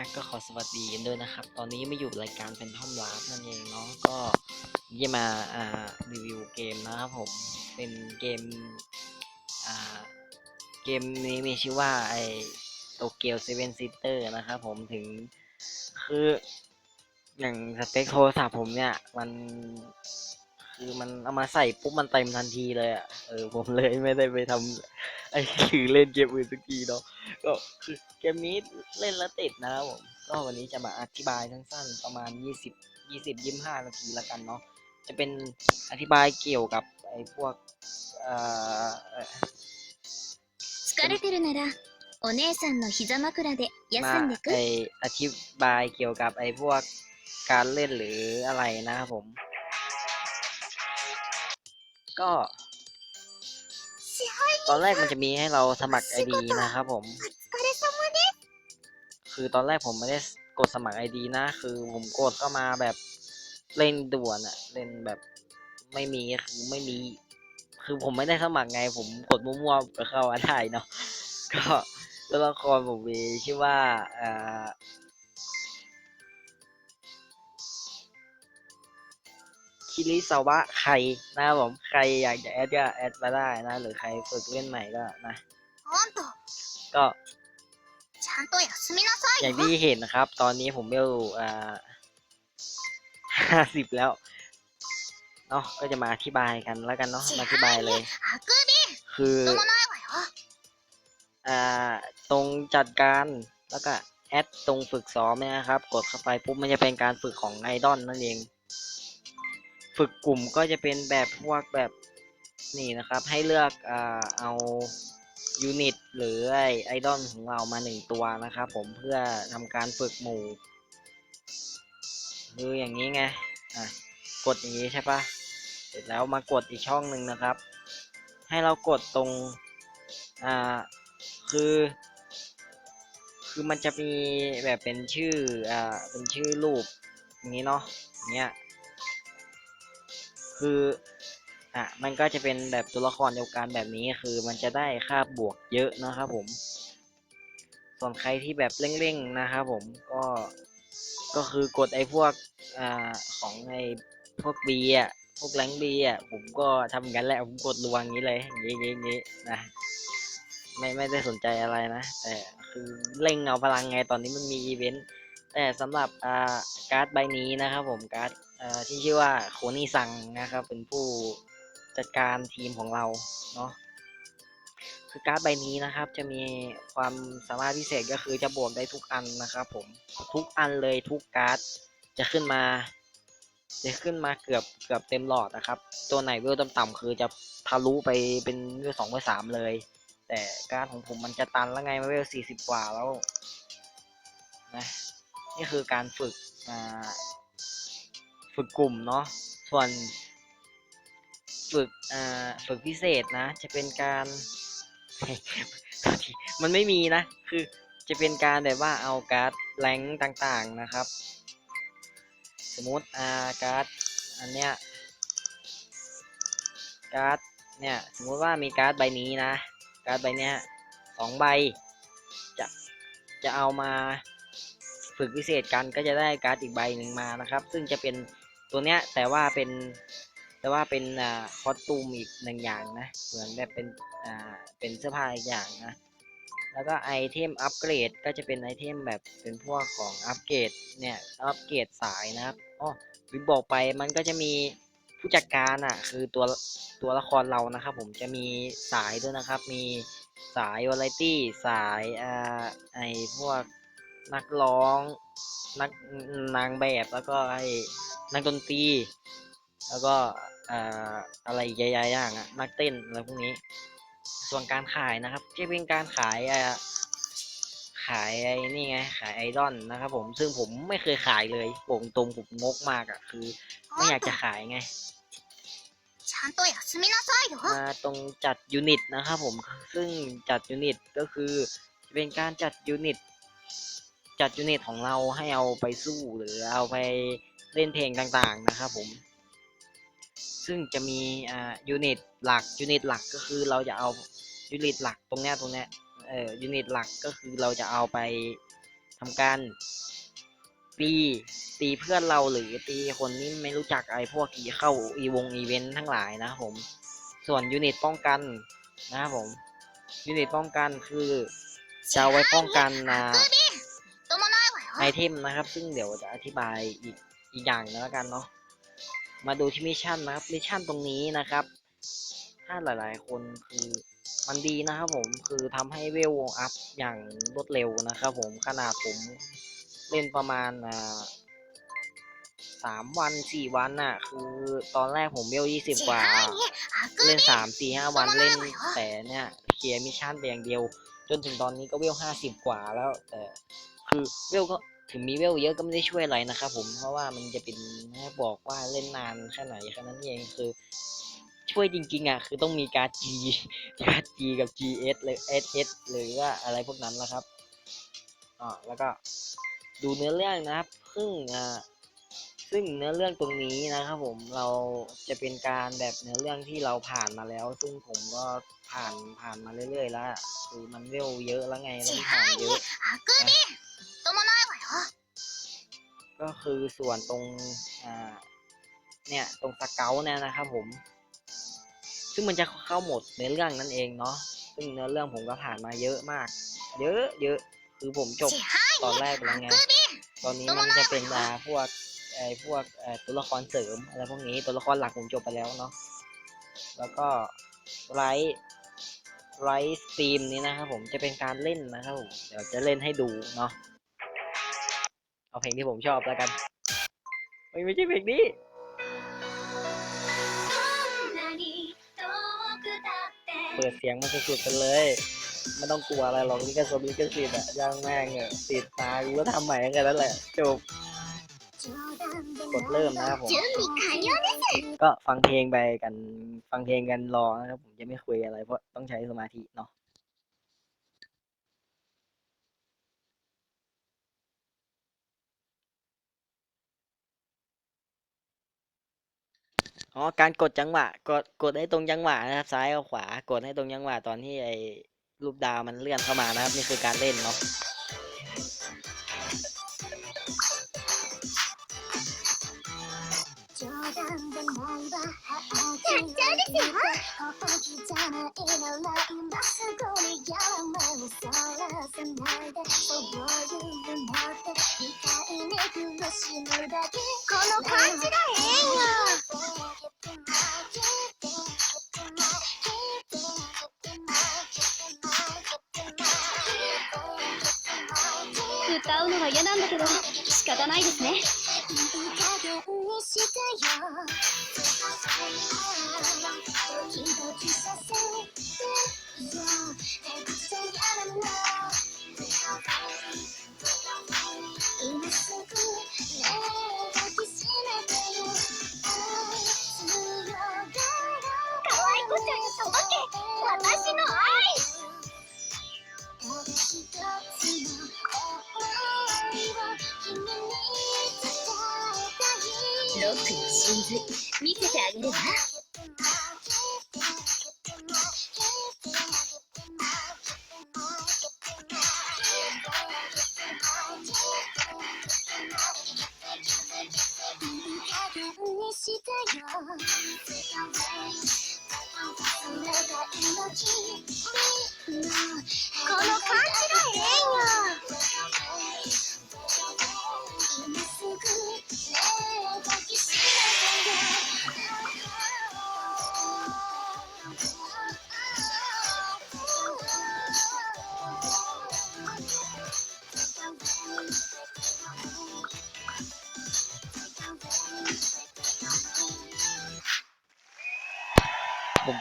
อะก็ขอสวัสดีกันด้วยนะครับ ตอนนี้มาอยู่รายการเป็นท่อมลาฟนั่นเองเนาะก็จะมาอ่ารีวิวเกมนะครับผมเป็นเกมอ่าเกมนี้มีชื่อว่าไอโตเกียวเซเว่นซิสเตอร์นะครับผมถึงคืออย่างสเปคโทรศัพท์ผมเนี่ยมันคือมันเอามาใส่ปุ๊บมันเต็มทันทีเลยอะเออผมเลยไม่ได้ไปทำ ไอ้คือเล่นเกมอื่นสักทีเนาะ ก็คือเกมนี้เล่นแล้วติดนะครับผม ก็วันนี้จะมาอธิบายสั้นๆ ประมาณ 20 20 25 นาทีละกันเนาะ จะเป็นอธิบายเกี่ยวกับไอ้พวกเอ่อเอ่อ 疲れてるならお姉さんの膝枕で มา 休んでく ไออธิบายเกี่ยวกับไอ้พวกการเล่นหรืออะไรนะครับผม ก็ ตอนแรกมันจะมีให้เราสมัครไอดีนะครับผม คือตอนแรกผมไม่ได้กดสมัครไอดีนะ คือผมกดเข้ามาแบบเล่นด่วนอะเล่นแบบไม่มีคือไม่มี คือผมไม่ได้สมัครไง ผมกดมั่วๆไปเข้าอาไทยเนาะก็ตัวละครผมมีชื่อว่าอ่า คิริสาวะใครนะผมใครอยากจะแอดก็แอดมาได้นะ หรือใครฝึกเล่นใหม่ก็นะก็อย่างที่เห็นนะครับ ตอนนี้ผมเบลอ่าห้าสิบแล้วเนาะก็จะมาอธิบายกันแล้วกันเนาะอธิบายเลย คืออ่าตรงจัดการแล้วก็แอดตรงฝึกซ้อมนะครับ กดเข้าไปปุ๊บมันจะเป็นการฝึกของไอดอลนั่นเอง ฝึกกลุ่มก็จะเป็นแบบพวกแบบนี่นะครับให้เลือกอ่าเอายูนิตหรือไอดอลของเรามาหนึ่งตัวนะครับผมเพื่อทำการฝึกหมู่คืออย่างนี้ไงอะกดอย่างนี้ใช่ปะเสร็จแล้วมากดอีกช่องหนึ่งนะครับ ให้เรากดตรงอ่าคือ คือมันจะมีแบบเป็นชื่ออ่าเป็นชื่อรูปอย่างนี้เนาะเงี้ย คืออะมันก็จะเป็นแบบตัวละครเดียวกันแบบนี้คือมันจะได้ค่าบวกเยอะนะครับผม ส่วนใครที่แบบเร่งๆนะครับผมก็ก็คือกดไอ้พวกอ่าของไอ้พวกบีอะพวกแรงบีอะผมก็ทำกันแหละผมกดรวงอย่างนี้เลยอย่างนี้ย่างนี้นะไม่ไม่ได้สนใจอะไรนะแต่คือเร่งเอาพลังไงตอนนี้มันมีอีเวนต์แต่สำหรับอ่าการ์ดใบนี้นะครับผมการ์ด ที่ชื่อว่าโคนี่ซังนะครับ เป็นผู้จัดการทีมของเราเนาะคือการ์ดใบนี้นะครับ จะมีความสามารถพิเศษก็คือจะบวกได้ทุกอันนะครับ ผมทุกอันเลยทุกการ์ดจะขึ้นมา จะขึ้นมาเกือบเกือบเต็มหลอดนะครับ ตัวไหนเวลต่ำๆคือจะทะลุไปเป็นเวลสองเวลสามเลย แต่การ์ดของผมมันจะตันแล้วไงมาเวลสี่สิบกว่าแล้วนะนี่คือการฝึกอ่า ฝึกกลุ่มเนาะส่วนฝึกอ่าฝึกพิเศษนะ จะเป็นการ มันไม่มีนะ คือจะเป็นการแบบว่าเอาการ์ดแรงต่างๆนะครับ สมมติอ่าการ์ดอันเนี้ยการ์ดเนี่ยสมมุติว่ามีการ์ดใบนี้นะ การ์ดใบเนี้ยสองใบจะจะเอามาฝึกพิเศษกันก็จะได้การ์ดอีกใบหนึ่งมานะครับ ซึ่งจะเป็น ตัวเนี้ยแต่ว่าเป็นแต่ว่าเป็นอ่าคอสตูมอีกหนึ่งอย่างนะ เหมือนแบบเป็นอ่าเป็นเสื้อผ้าอีกอย่างนะ แล้วก็ไอเทมอัปเกรดก็จะเป็นไอเทมแบบเป็นพวกของอัปเกรดเนี่ยอัปเกรดสายนะครับอ๋อลืมบอกไปมันก็จะมีผู้จัดการอะคือตัวตัวละครเรานะครับ ผมจะมีสายด้วยนะครับ มีสายวาไรตี้สายอ่าไอพวกนักร้องนักนางแบบแล้วก็ไอ นักดนตรี แล้วก็อะไรใหญ่ๆอย่างอะนักเต้นอะไรพวกนี้ ส่วนการขายนะครับจะเป็นการขายขายไอ้นี่ไง ขายไอดอนนะครับผมซึ่งผมไม่เคยขายเลยผมตรงผมงกมากอะคือ ไม่อยากจะขายไงมาตรงจัดยูนิตนะครับผมซึ่งจัดยูนิตก็คือเป็นการจัดยูนิต จัดยูนิตของเราให้เอาไปสู้หรือเอาไป เล่นเพลงต่างๆนะครับผม ซึ่งจะมีอ่ายูนิตหลักยูนิตหลักก็คือเราจะเอายูนิตหลักตรงเนี้ยตรงเนี้ยเอ่อยูนิตหลักก็คือเราจะเอาไปทำการตีตีเพื่อนเราหรือตีคนนี้ไม่รู้จักไอ้พวกที่เข้าอีวงอีเวนต์ทั้งหลายนะผม ส่วนยูนิตป้องกันนะครับผมยูนิตป้องกันคือจะาไว้ป้องกันนะไอเทมนะครับ ซึ่งเดี๋ยวจะอธิบายอีก อีกอย่างนึงแล้วกันเนาะมาดูที่มิชชั่นนะครับมิชชั่นตรงนี้นะครับ ถ้าหลายๆ คนคือมันดีนะครับผมคือทำให้เวลอัพอย่างรวดเร็วนะครับผมขนาดผมเล่นประมาณอ่าสามวันสี่วันน่ะ คือตอนแรกผมเวลยี่สิบกว่า เล่นสามสี่ห้าวันเล่นแต่เนี่ยเคลียร์มิชชั่นไปอย่างเดียว จนถึงตอนนี้ก็เวลห้าสิบกว่าแล้วแต่คือเวลก็ ถึงมีเวลเยอะก็ไม่ได้ช่วยอะไรนะครับผมเพราะว่ามันจะเป็นให้บอกว่าเล่นนานแค่ไหนแค่นั้นเองคือ ช่วยจริงๆอะคือต้องมีการ G การ G กับ GS เลย SS หรือว่าอะไรพวกนั้นนะครับอ๋อแล้วก็ดูเนื้อเรื่องนะครับซึ่งอ่าซึ่งเนื้อเรื่องตรงนี้นะครับผมเราจะเป็นการแบบเนื้อเรื่องที่เราผ่านมาแล้ว ซึ่งผมก็ผ่านผ่านมาเรื่อยๆแล้วคือมันเวลเยอะแล้วไงแล้วผ่านเยอนะ ก็คือส่วนตรงเนี่ยตรงสเกลเนี่ยนะครับผม ซึ่งมันจะเข้าหมดในเรื่องนั่นเองเนาะซึ่งเนื้อเรื่องผมก็ผ่านมาเยอะมาก เยอะเยอะคือผมจบตอนแรกไปแล้วไงตอนนี้มันจะเป็นมาพวกไอ้พวกตัวละครเสริมอะไรพวกนี้ตัวละครหลักผมจบไปแล้วเนาะแล้วก็ไลท์ไลท์สตรีมนี้นะครับผมจะเป็นการเล่นนะครับผมเดี๋ยวจะเล่นให้ดูเนาะ เอาเพลงที่ผมชอบแล้วกันไม่ไม่ใช่เพลงนี้เปิดเสียงมันสุดๆกันเลย ไม่ต้องกลัวอะไรหรอกนี่ก็สมิเก็สิทธ์อะย่างแม่งเอะสิดตากูก็ทำใหม่กันแล้วแหละจบกดเริ่มนะครับผมก็ฟังเพลงไปกัน ฟังเพลงกันรอนะครับผมจะไม่คุยอะไรเพราะต้องใช้สมาธิเนาะ อ๋อการกดจังหวะ กดกดให้ตรงจังหวะนะครับ ซ้ายกับขวา กดให้ตรงจังหวะตอนที่ไอ้รูปดาวมันเลื่อนเข้ามานะครับ นี่คือการเล่นเนาะ 冗談でないわやっ 使うのは嫌なんだけど仕方ないですね。今すぐロックの真髄見せてあげるわ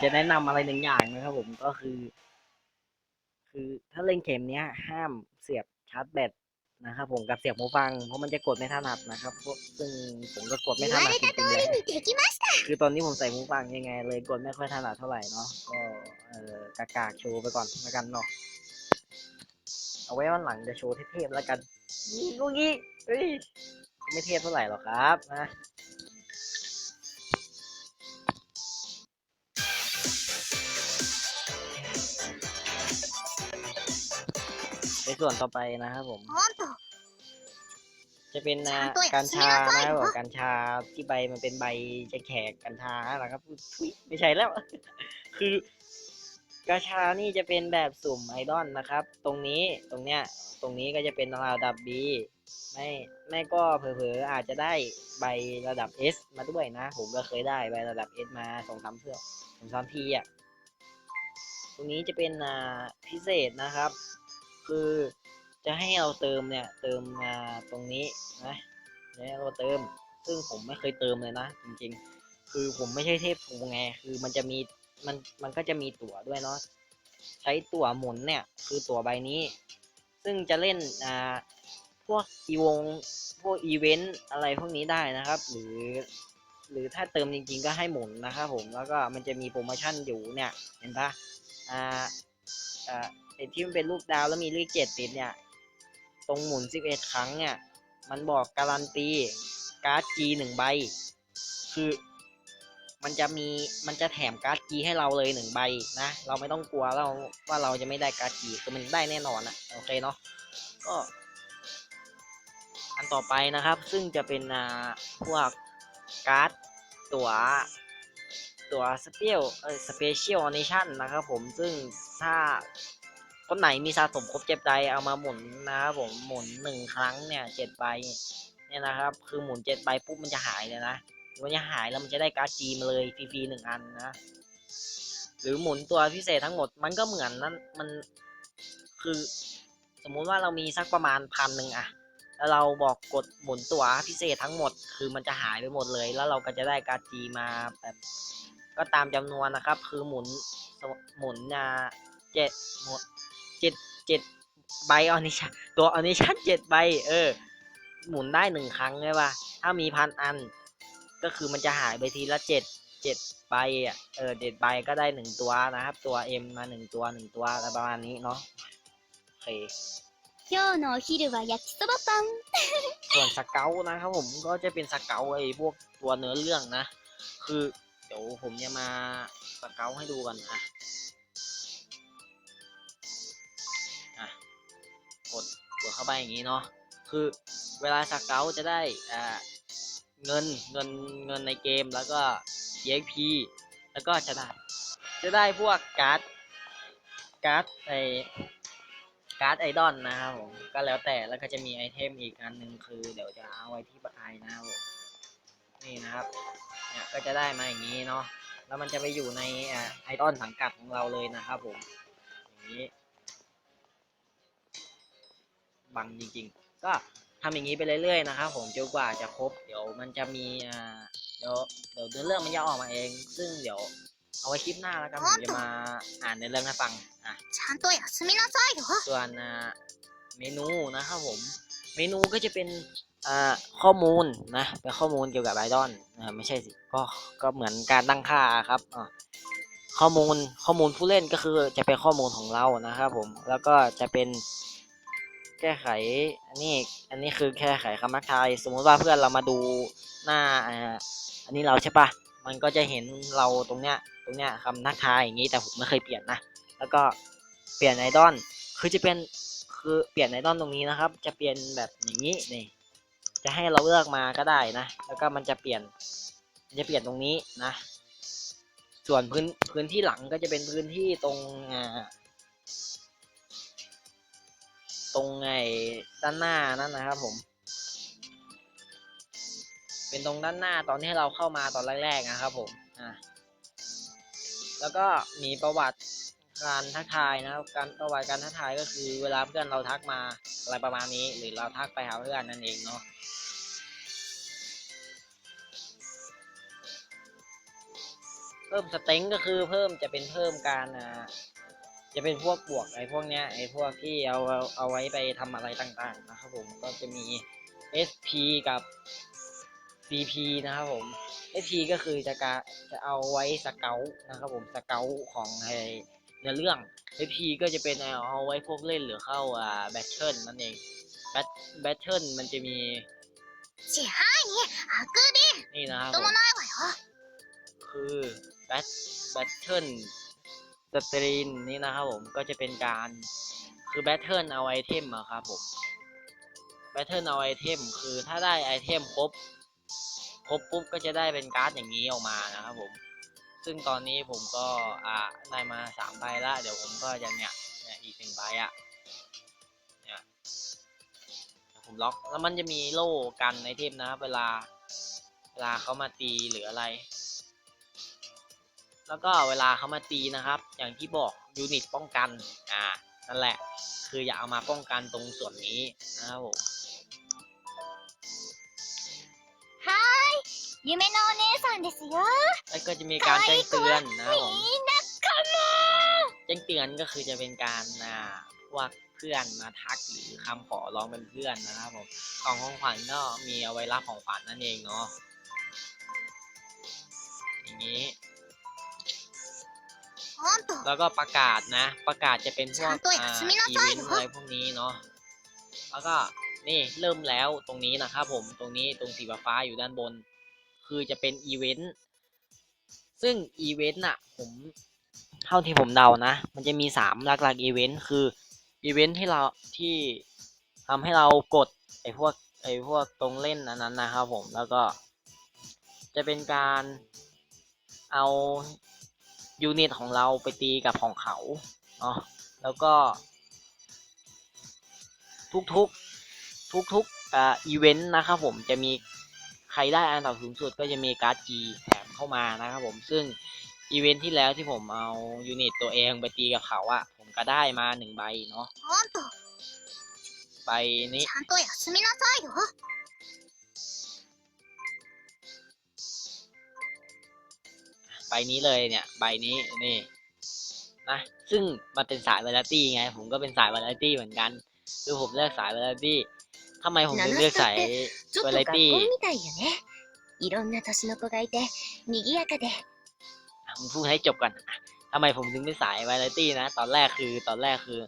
จะแนะนำอะไรหนึ่งอย่างนะครับผมก็คือ คือถ้าเล่นเกมเนี้ย ห้ามเสียบชาร์จแบตนะครับผมกับเสียบหูฟังเพราะมันจะกดไม่ถนัดนะครับซึ่งผมก็กดไม่ถนัดจริงๆเลยคือตอนนี้ผมใส่หูฟังยังไง เลยกดไม่ค่อยถนัดเท่าไหร่เนาะก็เออกากาโชว์ไปก่อนละกันเนาะเอาไว้วันหลังจะโชว์เทพๆแล้วกันลูกนี้เฮ้ยไม่เทพเท่าไหร่หรอกครับนะ ในส่วนต่อไปนะครับผม จะเป็นนะกัญชานะครับกัญชาที่ใบมันเป็นใบจะแขกกัญชาแล้วครับไม่ใช่แล้ว คือกัญชานี่จะเป็นแบบสุ่มไอดอนนะครับ ตรงนี้ตรงเนี้ย ตรงนี้ก็จะเป็นระดับบีไม่ไม่ก็เผลอๆอาจจะได้ใบระดับ S มาด้วยนะ ผมก็เคยได้ใบระดับ S มาสองสามเพื่อสองสามทีอะ ตรงนี้จะเป็นพิเศษนะครับ คือ จะให้เราเติมเนี่ย เติมมาตรงนี้นะจะให้เราเติม ซึ่งผมไม่เคยเติมเลยนะ จริงๆ คือผมไม่ใช่เทพทูไง คือมันจะมีมันมันก็จะมีตั๋วด้วยเนาะใช้ตั๋วหมุนเนี่ย คือตั๋วใบนี้ ซึ่งจะเล่นอ่าพวกอีวงพวกอีเวนต์อะไรพวกนี้ได้นะครับ หรือ หรือถ้าเติมจริง ๆ ก็ให้หมุนนะครับผมแล้วก็มันจะมีโปรโมชั่นอยู่เนี่ย เห็นปะอ่าอ่า ไอที่มันเป็นรูปดาวแล้วมีเลขเจ็ดติดเนี่ย ตรงหมุน11ครั้งเนี่ย มันบอกการันตีการ์ด G หนึ่งใบ คือมันจะมีมันจะแถมการ์ด G ให้เราเลยหนึ่งใบนะ เราไม่ต้องกลัวเราว่าเราจะไม่ได้การ์ด G คือมันได้แน่นอนนะโอเคเนาะก็ อันต่อไปนะครับ ซึ่งจะเป็นอ่าพวกการ์ดตัวตัวสเปียลเออสเปเชียลอนิชั่นนะครับผมซึ่งถ้า คนไหนมีสะสมครบเจ็ดใบเอามาหมุนนะครับผมหมุนหนึ่งครั้งเนี่ยเจ็ดใบเนี่ยนะครับ คือหมุนเจ็ดใบปุ๊บมันจะหายเลยนะมันจะหายแล้วมันจะได้การ์ดจีมาเลยฟรีๆหนึ่งอันนะ หรือหมุนตัวพิเศษทั้งหมดมันก็เหมือนนั้นมันคือ สมมุติว่าเรามีสักประมาณพันหนึ่งอะแล้วเราบอกกดหมุนตัวพิเศษทั้งหมด คือมันจะหายไปหมดเลย แล้วเราก็จะได้การ์ดจีมาแบบก็ตามจำนวนนะครับ คือหมุนหมุนอ่าเจ็ดหมุน เจ็ดเจ็ดใบออนิชั่นตัวออนิชั่นเจ็ดใบ เออ หมุนได้หนึ่งครั้งใช่ปะถ้ามีพันอัน ก็คือมันจะหายไปทีละเจ็ดเจ็ดใบอ่ะเออเจ็ดใบก็ได้หนึ่งตัวนะครับ ตัว M มาหนึ่งตัวหนึ่งตัวอะไรประมาณนี้เนาะโอเค 今日のお昼は焼きそばパン ส่วนสเกลนะครับผมก็จะเป็นสเกลไอ้พวกตัวเนื้อเรื่องนะ คือเดี๋ยวผมจะมาสเกลให้ดูกันอ่ะอ่ะ กดกดเข้าไปอย่างนี้เนาะคือเวลาสเกลจะได้อ่าเงินเงินเงินในเกมแล้วก็ EXP แล้วก็จะได้จะได้พวกการ์ดการ์ดไอการ์ดไอดอลนะครับผมก็แล้วแต่แล้วก็จะมีไอเทมอีกอันหนึ่งคือ เดี๋ยวจะเอาไว้ที่บัตรไอนะครับผมนี่นะครับเนี่ยก็จะได้มาอย่างนี้เนาะแล้วมันจะไปอยู่ในไอดอลสังกัดของเราเลยนะครับผมอย่างนี้ บังจริงๆ ก็ทำอย่างนี้ไปเรื่อยๆนะครับผมจนกว่าจะครบ เดี๋ยวมันจะมีอ่าเดี๋ยวเดี๋ยวเนื้อเรื่องมันจะออกมาเอง ซึ่งเดี๋ยวเอาไว้คลิปหน้าแล้วกันผมจะมาอ่านในอเรื่องให้ฟังอ่ะ ちゃんと休みなさいよ ส่วนอ่าเมนูนะครับผม เมนูก็จะเป็นอ่าข้อมูลนะเป็นข้อมูลเกี่ยวกับไอดอลนะไม่ใช่สิก็ก็เหมือนการตั้งค่าครับอ่าข้อมูลข้อมูลผู้เล่นก็คือจะเป็นข้อมูลของเรานะครับผมแล้วก็จะเป็น แก้ไข อันนี้ อันนี้คือแก้ไขคำทักทาย สมมุติว่าเพื่อนเรามาดูหน้าอ่าอันนี้เราใช่ปะมันก็จะเห็นเราตรงเนี้ย ตรงเนี้ยคำทักทายอย่างนี้ แต่ผมไม่เคยเปลี่ยนนะ แล้วก็เปลี่ยนไอดอล คือจะเป็น คือเปลี่ยนไอดอลตรงนี้นะครับ จะเปลี่ยนแบบอย่างนี้นี่ จะให้เราเลือกมาก็ได้นะ แล้วก็มันจะเปลี่ยน มันจะเปลี่ยนตรงนี้นะ ส่วนพื้นพื้นที่หลังก็จะเป็นพื้นที่ตรงอ่า ตรงไอ้ด้านหน้านั่นนะครับผม เป็นตรงด้านหน้าตอนที่เราเข้ามาตอนแรกๆนะครับผมอ่าแล้วก็มีประวัติการทักทายนะครับ การประวัติการทักทายก็คือเวลาเพื่อนเราทักมาอะไรประมาณนี้ หรือเราทักไปหาเพื่อนนั่นเองเนาะเพิ่มสเต็งก็คือเพิ่มจะเป็นเพิ่มการอ่า จะเป็นพวกบวกไอ้พวกเนี้ยไอ้พวกที่เอาเอาเอาไว้ไปทำอะไรต่างๆนะครับผมก็จะมี SP กับ CP นะครับผม SP ก็คือจะกะจะเอาไว้สเกลนะครับผมสเกลของไอ้เนื้อเรื่อง SP ก็จะเป็นเอาไว้พวกเล่นหรือเข้าอ่าแบทเทิลนั่นเองแบทแบทเทิลมันจะมี 支配にあくび นี่นะครับ と ผม もないわよ คือแบทแบทเทิล สตรีนนี่นะครับผมก็จะเป็นการคือแบทเทิลเอาไอเทมอะครับผมแบเทิร์นเอาไอเทมคือถ้าได้ไอเทมครบครบปุ๊บก็จะได้เป็นการ์ดอย่างนี้ออกมานะครับผม ซึ่งตอนนี้ผมก็อ่าได้มาสามใบละเดี๋ยวผมก็จะเนี่ยเนี่ยอีกหนึ่งใบอะเนี่ยผมล็อกแล้วมันจะมีโล่กันไอเทมนะครับเวลาเวลาเขามาตีหรืออะไร แล้วก็เวลาเขามาตีนะครับ อย่างที่บอกยูนิตป้องกันอ่านั่นแหละ คืออยากเอามาป้องกันตรงส่วนนี้นะครับผมยูเมโนะเนซันเดสโยแล้วก็จะมีการแจ้งเตือนนะครับผมแจ้งเตือนก็คือจะเป็นการอ่าพวกเพื่อนมาทักหรือคำขอร้องเป็นเพื่อนนะครับผมกล่องของขวัญก็มีเอาไว้รับของขวัญนั่นเองเนาะอย่างนี้ แล้วก็ประกาศนะ ประกาศจะเป็นพวกอ่าอีเวนต์อะไรพวกนี้เนาะแล้วก็นี่เริ่มแล้วตรงนี้นะครับผมตรงนี้ตรงสีฟ้าอยู่ด้านบน คือจะเป็นอีเวนต์ซึ่งอีเวนต์น่ะผมเท่าที่ผมเดานะ มันจะมีสามหลักๆอีเวนต์คืออีเวนต์ที่เราที่ทำให้เรากดไอ้พวกไอ้พวกตรงเล่นนั้นนะครับผมแล้วก็จะเป็นการเอา ยูนิตของเราไปตีกับของเขาเนาะแล้วก็ ทุกๆ ทุกๆุกอ่าอีเวนต์นะครับผมจะมีใครได้อันดับสูงสุดก็จะมีการ์ดจีแถมเข้ามานะครับผมซึ่งอีเวนต์ที่แล้วที่ผมเอายูนิตตัวเองไปตีกับเขาอะผมก็ได้มาหนึ่งใบเนาะไปนี้ ใบนี้เลยเนี่ย ใบนี้นี่นะ ซึ่งมันเป็นสายวาไรตี้ไง ผมก็เป็นสายวาไรตี้เหมือนกัน คือผมเลือกสายวาไรตี้ทำไมผมถึงเลือกสาย ちょっと วาไร 学校 ตี้ みたいよねいろんな年の子がいて賑やかで ผมพูดให้จบก่อนอ่ะทำไมผมถึงเป็นสายวาไรตี้นะ ตอนแรกคือตอนแรกคือ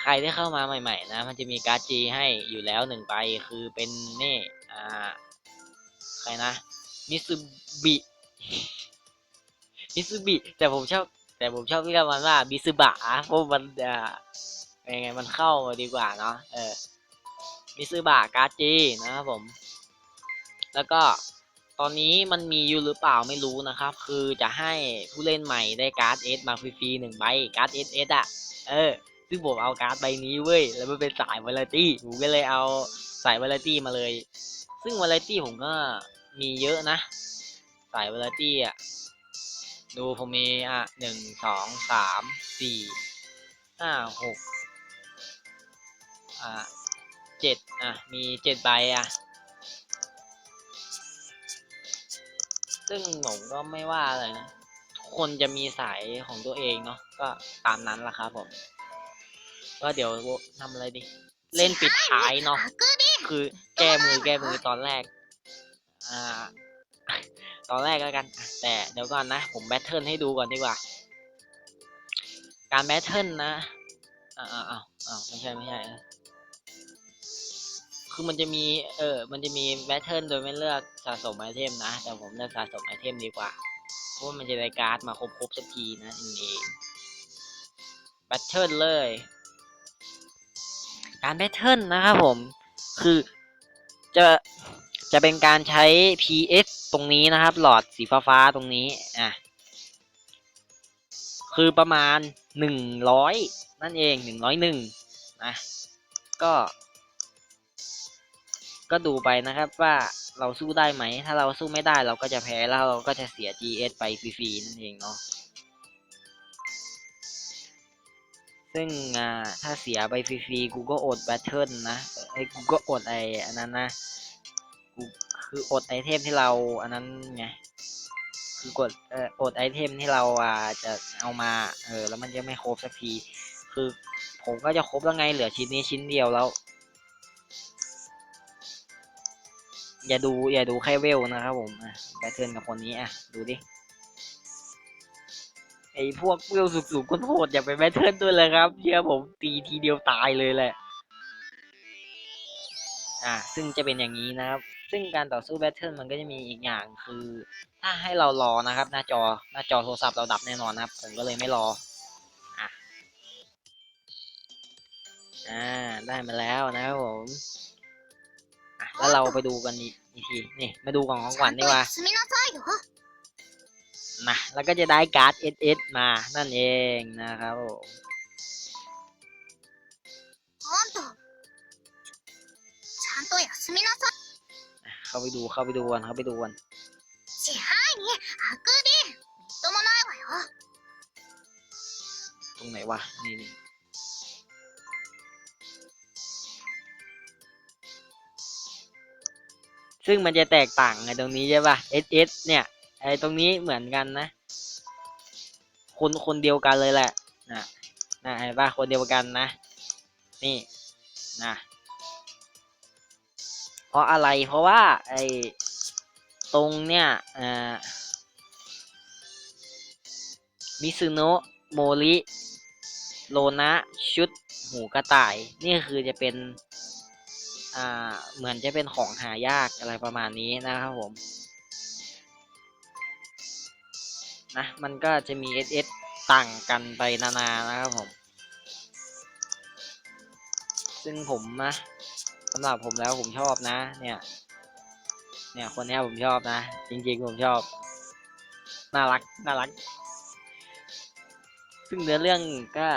ใครที่เข้ามาใหม่ๆนะ มันจะมีการ์ดจีให้อยู่แล้วหนึ่งใบคือเป็นนี่อ่าใครนะมิซูบิ มิซูบิแต่ผมชอบ แต่ผมชอบเรียกมันว่าบิซึบะเพราะมันอ่ายังไงมันเข้ามาดีกว่าเนาะเออมิซึบะการ์ดจีนะครับผม แล้วก็ตอนนี้มันมีอยู่หรือเปล่าไม่รู้นะครับ คือจะให้ผู้เล่นใหม่ได้การ์ดเอสมาฟรีๆหนึ่งใบการ์ดเอสเอสอะเออซึ่งผมเอาการ์ดใบนี้เว้ยแล้วมันเป็นสายวาไรตี้ผมก็เลยเอาสายวาไรตี้มาเลย ซึ่งวาไรตี้ผมก็มีเยอะนะ สายวาไรตี้อะ ดูผมมีอะหนึ่งสองสามสี่ห้าหกอะเจ็ดอะ มีเจ็ดใบอะ ซึ่งผมก็ไม่ว่าอะไรนะ ทุกคนจะมีสายของตัวเองเนาะก็ตามนั้นละครับผม ก็เดี๋ยวทำอะไรดี เล่นปิดท้ายเนาะ คือแก้มือแก้มือตอนแรก อ่า ตอนแรกแล้วกัน แต่เดี๋ยวก่อนนะ ผมแบทเทิลให้ดูก่อนดีกว่า การแบทเทิลนะอ้าวอ้าวอ้าวไม่ใช่ไม่ใช่คือมันจะมี เออ มันจะมีแบทเทิลโดยไม่เลือกสะสมไอเทมนะ แต่ผมเลือกสะสมไอเทมดีกว่า เพราะว่ามันจะได้การ์ดมาครบครบๆสักทีนะอย่างนี้แบทเทิลเลย การแบทเทิลนะครับผม คือจะจะเป็นการใช้ PS ตรงนี้นะครับ หลอดสีฟ้าๆตรงนี้อะคือประมาณหนึ่งร้อยนั่นเองหนึ่งร้อยหนึ่งนะก็ ก็ดูไปนะครับว่าเราสู้ได้ไหม ถ้าเราสู้ไม่ได้เราก็จะแพ้แล้วเราก็จะเสีย GS ไปฟรีๆนั่นเองเนาะซึ่งอ่าถ้าเสียไปฟรีๆกูก็อดแบทเทิลนะไอ้กูก็อดไอ้อันนั้นนะ คืออดไอเทมที่เราอันนั้นไงคือกดเอ่ออดไอเทมที่เราอ่าจะเอามาเออแล้วมันจะไม่ครบสักที คือผมก็จะครบแล้วไงเหลือชิ้นนี้ชิ้นเดียวแล้ว อย่าดูอย่าดูแค่เวลนะครับผมอะแบทเทิลกับคนนี้อะดูดิไอพวกเวลสูงๆก็โหดอย่าไปแบทเทิลด้วยเลยครับเชื่อผมตีทีเดียวตายเลยแหละ อ่า ซึ่งจะเป็นอย่างนี้นะครับ ซึ่งการต่อสู้แบทเทิลมันก็จะมีอีกอย่างคือ ถ้าให้เรารอนะครับ หน้าจอหน้าจอโทรศัพท์เราดับแน่นอนนะครับ ผมก็เลยไม่รอ อ่ะ อ่า ได้มาแล้วนะครับผม แล้วเราไปดูกันอีกอีกทีนี่มาดูกล่องของขวัญดีกว่า 休みなさいよ นะแล้วก็จะได้การ์ด SS มานั่นเองนะครับผม あんたちゃんと休みなさい เข้าไปดูเข้าไปดูกันเข้าไปดูกัน 支配人あくびみっともないわよ ตรงไหนวะนี่นี่ซึ่งมันจะแตกต่างไงตรงนี้ใช่ป่ะ SS เนี่ยไอตรงนี้เหมือนกันนะ คนคนเดียวกันเลยแหละนะนะเห็นป่ะคนเดียวกันนะ นี่นะ เพราะอะไรเพราะว่าไอ้ตรงเนี่ยมิซุโนะโมริโลนะชุดหูกระต่าย นี่คือจะเป็น อ่า เหมือนจะเป็นของหายากอะไรประมาณนี้นะครับผม นะ มันก็จะมี SS ต่างกันไปนานานะครับผม ซึ่งผมนะ สำหรับผมแล้วผมชอบนะ เนี่ย เนี่ยคนนี้ผมชอบนะ จริงๆผมชอบ น่ารัก น่ารัก ซึ่งเนื้อเรื่องก็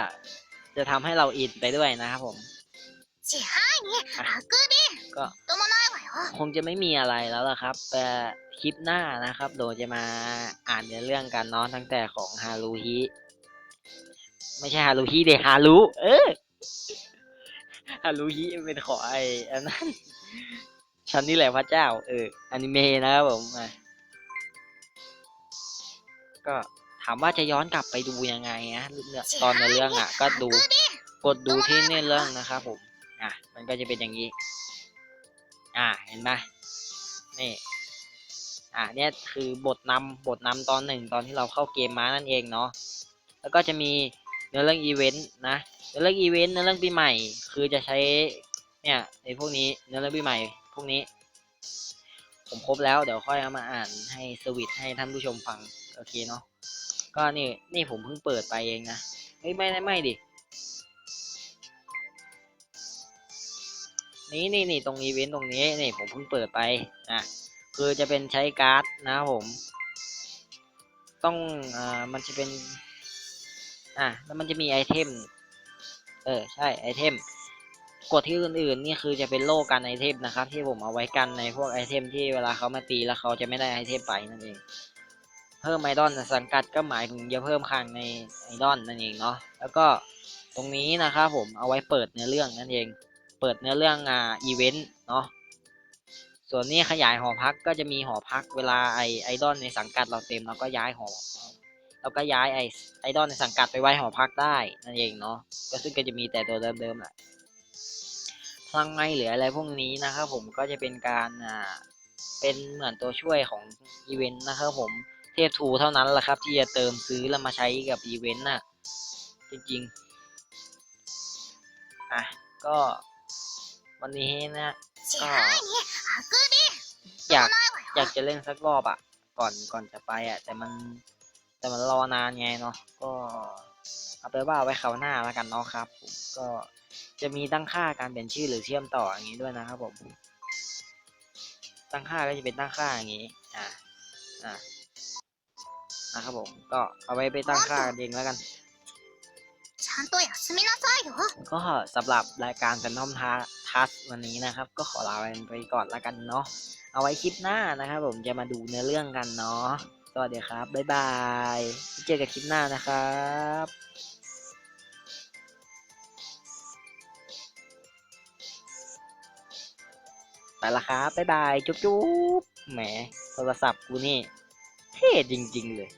จะทำให้เราอินไปด้วยนะครับผมก็คงจะไม่มีอะไรแล้วล่ะครับแต่คลิปหน้านะครับ โดยจะมาอ่านเนื้อเรื่องกันเนาะตั้งแต่ของฮารุฮิไม่ใช่ฮารุฮิเดฮารุเออ ฮารุฮิเป็นขอไอ้อันนั้นฉันนี่แหละพระเจ้า เอออนิเมะนะครับผมก็ถามว่าจะย้อนกลับไปดูยังไงนะเนื้อตอนในเรื่องอะ ก็ดูกดดูที่เนื้อเรื่องนะครับผมอะมันก็จะเป็นอย่างนี้ อ่าเห็นไหมนี่อ่าเนี่ยคือบทนำบทนำตอนหนึ่งตอนที่เราเข้าเกมมานั่นเองเนาะแล้วก็จะมี นื้อเรื่องอีเวนต์นะเนื้อเรื่องอีเวนต์เนื้อเรื่องปีใหม่ คือจะใช้เนี่ยในพวกนี้เนื้อเรื่องปีใหม่พวกนี้ ผมครบแล้วเดี๋ยวค่อยเอามาอ่านให้สวิตให้ท่านผู้ชมฟังโอเคเนาะก็นี่นี่ผมเพิ่งเปิดไปเองนะไม่ไม่ไม่ดินี่นี่นี่ตรงอีเวนต์ตรงนี้นี่ผมเพิ่งเปิดไปอะคือจะเป็นใช้การ์ดนะผม ต้องอ่ามันจะเป็น อะแล้วมันจะมีไอเทม เออ ใช่ ไอเทม กดที่อื่นๆ นี่คือจะเป็นโล่กันไอเทมนะครับ ที่ผมเอาไว้กันในพวกไอเทมที่เวลาเขามาตีแล้วเขาจะไม่ได้ไอเทมไปนั่นเอง เพิ่มไอดอนสังกัดก็หมายถึงจะเพิ่มคลังในไอดอนนั่นเองเนาะ แล้วก็ตรงนี้นะครับผมเอาไว้เปิดเนื้อเรื่องนั่นเอง เปิดเนื้อเรื่องอ่าอีเวนต์เนาะส่วนนี้ขยายหอพักก็จะมีหอพักเวลาไอไอดอลในสังกัดเราเต็มเราก็ย้ายหอ แล้วก็ย้ายไอไอดอลในสังกัดไปไว้หอพักได้นั่นเองเนาะก็ซึ่งก็จะมีแต่ตัวเดิมๆแหละพลังไงเหลืออะไรพวกนี้นะครับผมก็จะเป็นการอ่าเป็นเหมือนตัวช่วยของอีเวนต์นะครับผมเทพทูเท่านั้นแหละครับ ที่จะเติมซื้อแล้วมาใช้กับอีเวนต์น่ะจริงๆอะก็วันนี้นะก็อยากอยากจะเล่นสักรอบอะ ก่อนก่อนจะไปอะ แต่มัน แต่มันรอนานไงเนาะก็เอาไปว่าไว้คราวหน้าแล้วกันเนาะครับผมก็จะมีตั้งค่าการเปลี่ยนชื่อหรือเชื่อมต่ออย่างนี้ด้วยนะครับผมตั้งค่าก็จะเป็นตั้งค่าอย่างนี้อ่าอ่านะครับผมก็เอาไว้ไปตั้งค่าเองแล้วกันก็สำหรับรายการกันน้อมท้าทัสวันนี้นะครับ ก็ขอลาไปก่อนแล้วกันเนาะเอาไว้คลิปหน้านะครับผมจะมาดูเนื้อเรื่องกันเนาะ วัสดีครับ บ๊ายบาย เจอกันคลิปหน้านะครับไปละครับ บ๊ายบาย จุ๊บจุ๊บแหม โทรศัพท์กูนี่ เท่จริง ๆ เลย